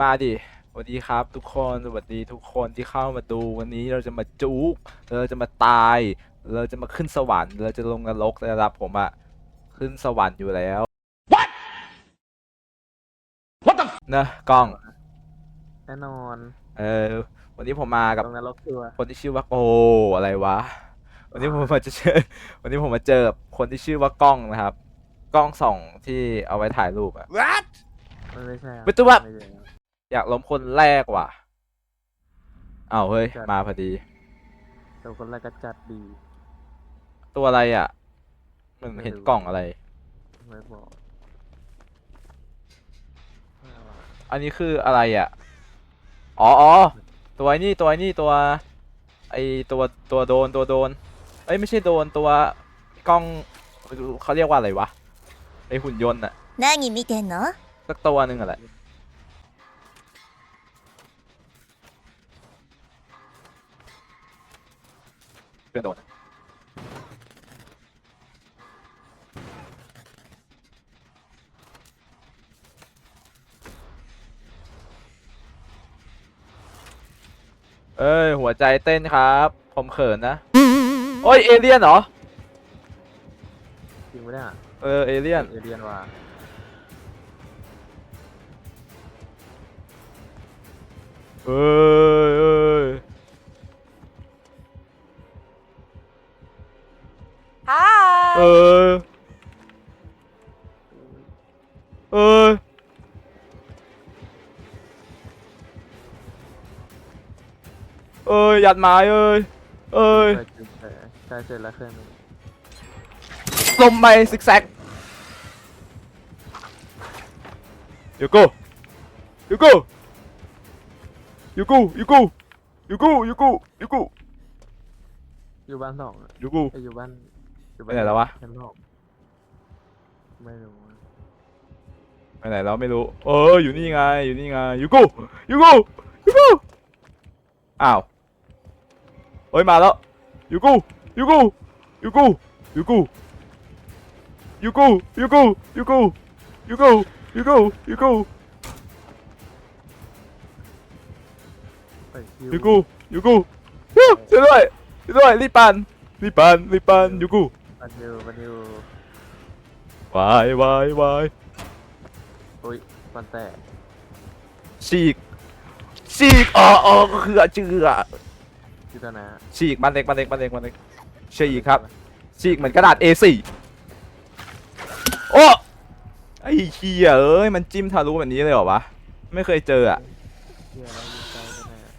มาดิสวัสดีครับ ทุกคนสวัสดีทุกคนที่เข้ามาดูวันนี้เราจะมาจุกเราจะมาตาย เราจะมาขึ้นสวรรค์เราจะลงนรกนะครับผมอะขึ้นสวรรค์อยู่แล้ว What What the นะกล้อง แน่นอนเออวันนี้ผมมากับตรงนรกตัวคนที่ชื่อว่าโออะไรวะ วันนี้ผมมาจะเจอวันนี้ผมมาเจอกับคนที่ชื่อว่ากล้องนะครับ กล้องส่องที่เอาไว้ถ่ายรูปอะมันไม่ใช่อะไม่ต้องว่าไม่ใช่ อะ อยากล้มคนแรกว่ะอ้าวเฮ้ย จัด มาพอดี ตัวคนแรกก็จัดดี ตัวอะไรอ่ะ มัน ไม่ เห็น รู้ กล่องอะไร ไม่บอกไม่เอาอะ อันนี้คืออะไรอ่ะ อ๋ออ๋อตัวไอ้นี่ตัวไอ้นี่ตัว ไอตัวตัวโดนตัวโดน เอ้ยไม่ใช่โดนตัวกล้องเขาเรียกว่าอะไรวะ ไอหุ่นยนต์อ่ะ 何見てんの สักตัวหนึ่งอะแห พื่อนโดนเอ้ย หัวใจเต้นครับ ผมเขินนะ โอ้ย เอเลี่ยนเหรอ จริงปะเนี่ยเออ เอเลี่ยน เอเลียนว่ะเอ้ยเอ้ เอ้ยยัดไม้เอ้ยเอ้ยใช่จริงแต่ใช่เสร็จแล้วเครื่องหนึงลมไปซิกแซกยูกูยูกูยูกูยูกูยูกูยูกูยูกูอยู่บ้านสองอะยูกูไอยอยู่บ้านอยู่ไปไหนแล้ววะชั้นสองไม่รู้อะไปไหนแล้วไม่รู้เอออยู่นี่ไงอยู่นี่ไงยูกูยูกูยูกูอ้าว เฮ้ยมาแล้วยูกูยูกูยูกูยูกูยูกูยูกูยูกูยูกูยูกูยูกูเอ้ยฮิวยูกูยูกูยูช่วยด้วยช่วยด้วยรีบปันรีบปันรีบปันยูกูมันอยู่มันอยู่วายวายวายอุ้ยมันแตกฉีกฉีกอ๋ออ๋อก็คือจือ อะที่ตัวนะฉีกมันเล็กมันเล็กมันเล็กมันเล็กฉีกครับ ฉีกเหมือนกระดาษ A4 โอ้ไอ้เหี้ยเอ้ยมันจิ้มทะลุแบบนี้เลยเหรอวะไม่เคยเจออะเฮียแล้วดีใจกันนะ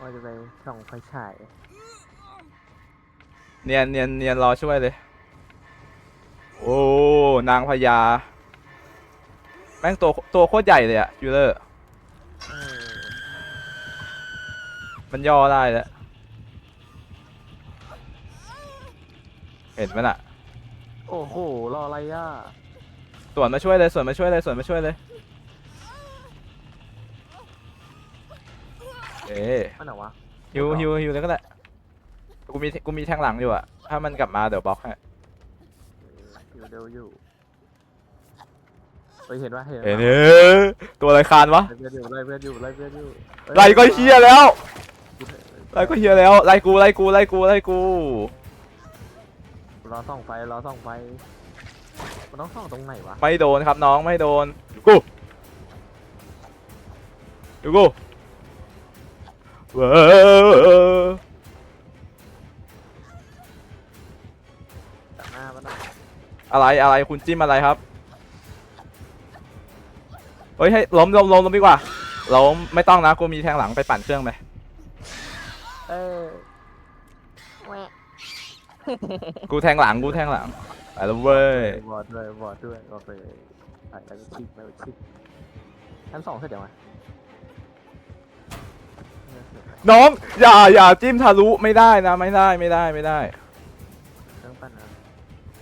ว่าจะไปส่องไฟฉายเนียนเนียนเนียนรอช่วยเลย โอ้นางพญาแม่งตัวตัวโคตรใหญ่เลยอะยูเลอร์ มันย่อได้แล้วเห็นไหมน่ะ โอ้โห รออะไรอะส่วนมาช่วยเลยส่วนมาช่วยเลยส่วนมาช่วยเลย เอ๊ะอันไหนวะฮิวฮิวฮิวแล้วก็ได้กูมีกูมีแทงหลังอยู่อะถ้ามันกลับมาเดี๋ยวบล็อกให้อยู่เดียวอยู่เฮ้ยเห็นปะเห็นปะเอ็นเอตัวอะไรคานวะไล่เพื่อนอยู่ไล่เพื่อนอยู่ไล่เพื่อนอยู่ฮ้ไล่ก็เฮียแล้ว ไล่ก็เฮียแล้วไล่กูไล่กูไล่กูไล่กูรอส่องไฟรอส่องไฟมันต้องส่องตรงไหนวะไม่โดนครับน้องไม่โดนดูกูดูกูเว้อตัดหน้ามันหน่อยอะไรอะไรคุณจิ้มอะไรครับเฮ้ยให้ล้มล้มล้มล้มดีกว่าล้มไม่ต้องนะกูมีแทงหลังไปปั่นเครื่องไป เอ้ยกูแทงหลังกูแทงหลังไปแล้วเว้ยบอดด้วยบอดด้วยบอดเลยไปไปชิกไปชิกชั้นสองเสร็จยังไงน้องอย่าอย่าจิ้มทะลุไม่ได้นะไม่ได้ไม่ได้ไม่ได้ เครื่องปั้นนะ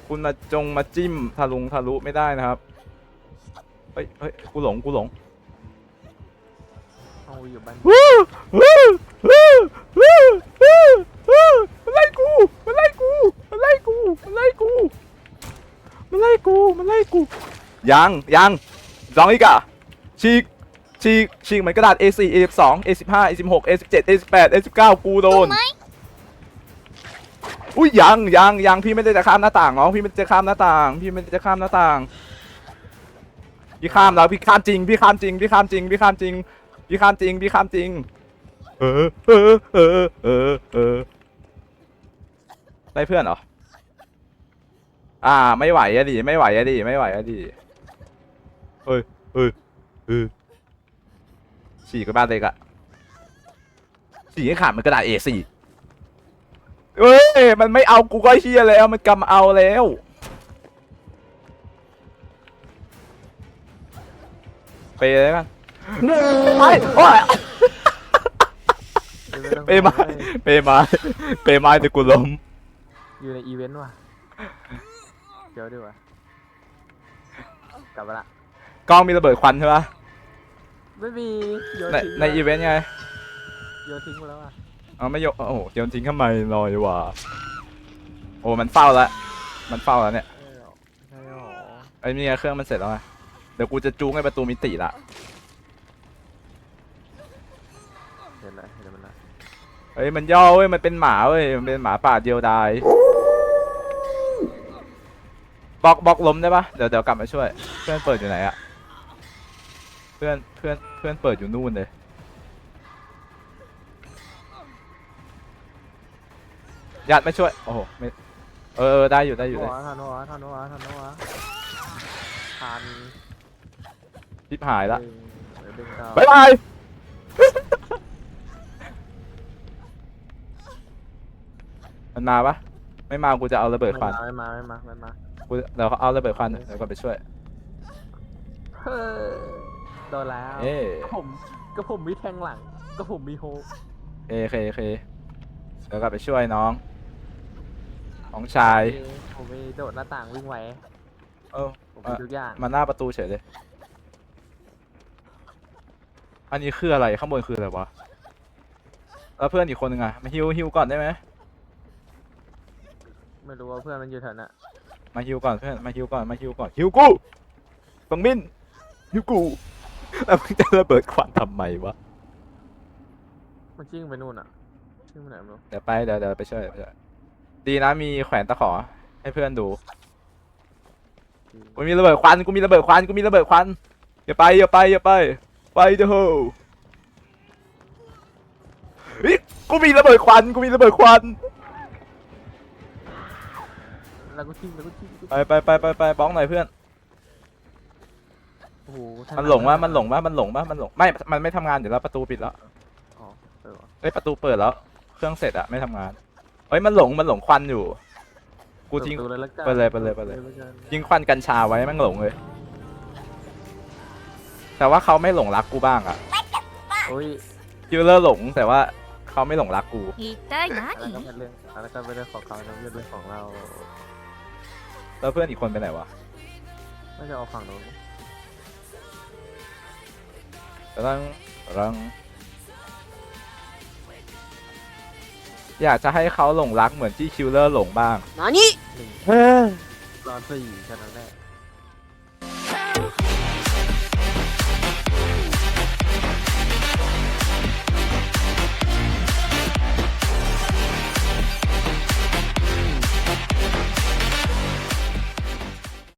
คุณมาจงมาจิ้มทะลุงทะลุไม่ได้นะครับเฮ้ยเฮ้ยกูหลงกูหลงเอาอยู่บ้านวู้วู้วู้วู้วู้วู้ มันไล่กู มันไล่กู มันไล่กู มันไล่กู มันไล่กู มันไล่กู ยังยังลองอีกอะฉีกฉฉีกฉีกเหมือนกระดาษ A4 A12 A15 A16 A17 A18 A19 กูโดน อุ้ยยังยังยังพี่ไม่ได้จะข้ามหน้าต่างน้องพี่ไม่ได้จะข้ามหน้าต่าง พี่ไม่ได้จะข้ามหน้าต่าง พี่ข้ามแล้วพี่ข้ามจริง พี่ข้ามจริง พี่ข้ามจริง พี่ข้ามจริง พี่ข้ามจริง พี่ข้ามจริง เออเออเออเออเออได้เพื่อนเหรอ อ่า ไม่ไหวอะดิ ไม่ไหวอะดิ ไม่ไหวอะดิเฮ้ยเฮ้ยเออฉีกไปบ้านเล็กอะฉีกให้ขาดมันกระดาษ A4 เอ้ย มันไม่เอากูก็เฮียแล้ว มันกำเอาแล้วไปเลยกันไปโอ้ย เดี๋ยวเปไม้เปไม้เปไม้แต่กูล้มอยู่ในอีเวนต์ว่ะเดี๋ยวดีกว่ากลับมาละกล้องมีระเบิดควันใช่ปะไม่มีโยนในทิ้งในอีเวนต์ไงโยนทิ้งไปแล้วอะเอาไม่ยกโอ้โหเดี๋ยวทิ้งทำไมลอยว่ะโอ้มันเฝ้าแล้วมันเฝ้าแล้วเนี่ยใช่หรอใช่หรอไอ้นี่ไงเครื่องมันเสร็จแล้วไงเดี๋ยวกูจะจูงให้ประตูมิติละ เฮ้ยมันย่อเว้ยมันเป็นหมาเว้ยมันเป็นหมาป่าเดียวดายบล็อกบล็อกล้มได้ปะเดี๋ยวเดี๋ยวกลับมาช่วย เพื่อนเปิดอยู่ไหนอะเพื่อนเพื่อนเพื่อนเปิดอยู่นู่นเลยญาติไม่ช่วยโอ้โหไม่เออเออได้อยู่ได้อยู่ทัได้วทันวะทันวะทันวะทันชิบหายละเดี๋ยวดึงดาวบ๊ายบาย มันมาปะไม่มากูจะเอาระเบิดควันไม่มาไม่มาไม่มากูเดี๋ยวเขาเอาระเบิดควันเดี๋ยวก่อนไปช่วย เฮ้ยโดนแล้วเอ้ก็ผมก็ผมมีแทงหลังก็ผมมีโฮปเคเคเคเดี๋ยวกลับไปช่วยน้องน้องชายผมมีโดดหน้าต่างวิ่งไวเออ ผมมีทุกอย่างมาหน้าประตูเฉยเลย อันนี้คืออะไรข้างบนคืออะไรวะแล้วเพื่อนอีกคนนึงอะมาฮิวฮิวก่อนได้ไหม ไม่รู้ว่าเพื่อนมันอยู่แถวน่ะมาฮิวก่อนเพื่อนมาฮิวก่อนมาฮิวก่อนฮิวกูบังมินฮิวกูแล้วมึงจะระเบิดควันทำไมวะมันชิ่งไปนู่นอะชิ่งไปไหนไม่รู้เดี๋ยวไปเดี๋ยวเดี๋ยวไปช่วยไปช่วยดีนะมีแขวนตะขอ ให้เพื่อนดูกูมีระเบิดควันกูมีระเบิดควันกูมีระเบิดควันอย่าไปอย่าไปอย่าไปไปเถอะโหเฮ้ยกูมีระเบิดควันกูมีระเบิดควัน แล้วก็ชิ่งแล้วก็ชิ่ง ไปไปไปไปไปบ้องหน่อยเพื่อน โอ้โหแท มันหลงว่ามันหลงว่ามันหลงว่ามันหลง ไม่ มันไม่ทำงานเดี๋ยวเราประตูปิดแล้ว อ๋อเออว่ะ เอ้ยประตูเปิดแล้ว เครื่องเสร็จอะไม่ทำงาน เอ้ยมันหลง มันหลงควันอยู่ กูทิ้ง เปิดประตูเลยละกัน ไปเลยไปเลยไปเลย ปิดกัน ยิงควันกัญชาไว้แม่งหลงเลย แต่ว่าเขาไม่หลงรักกูบ้างอะ โอ้ย คิวเลอร์หลง แต่ว่าเขาไม่หลงรักกู 一体 อะไรก็ 何 เป็นเรื่องอะไรก็เป็นเรื่องของเขานะไม่ใช่เรื่องของเรา แล้วเพื่อนอีกคนไปไหนวะไม่จะเอาฝั่งโน้นรังรัง อยากจะให้เขาหลงรักเหมือนที่คิวเลอร์หลงบ้าง นานี่ หนึ่งรอนสี่แค่นั้นแหละ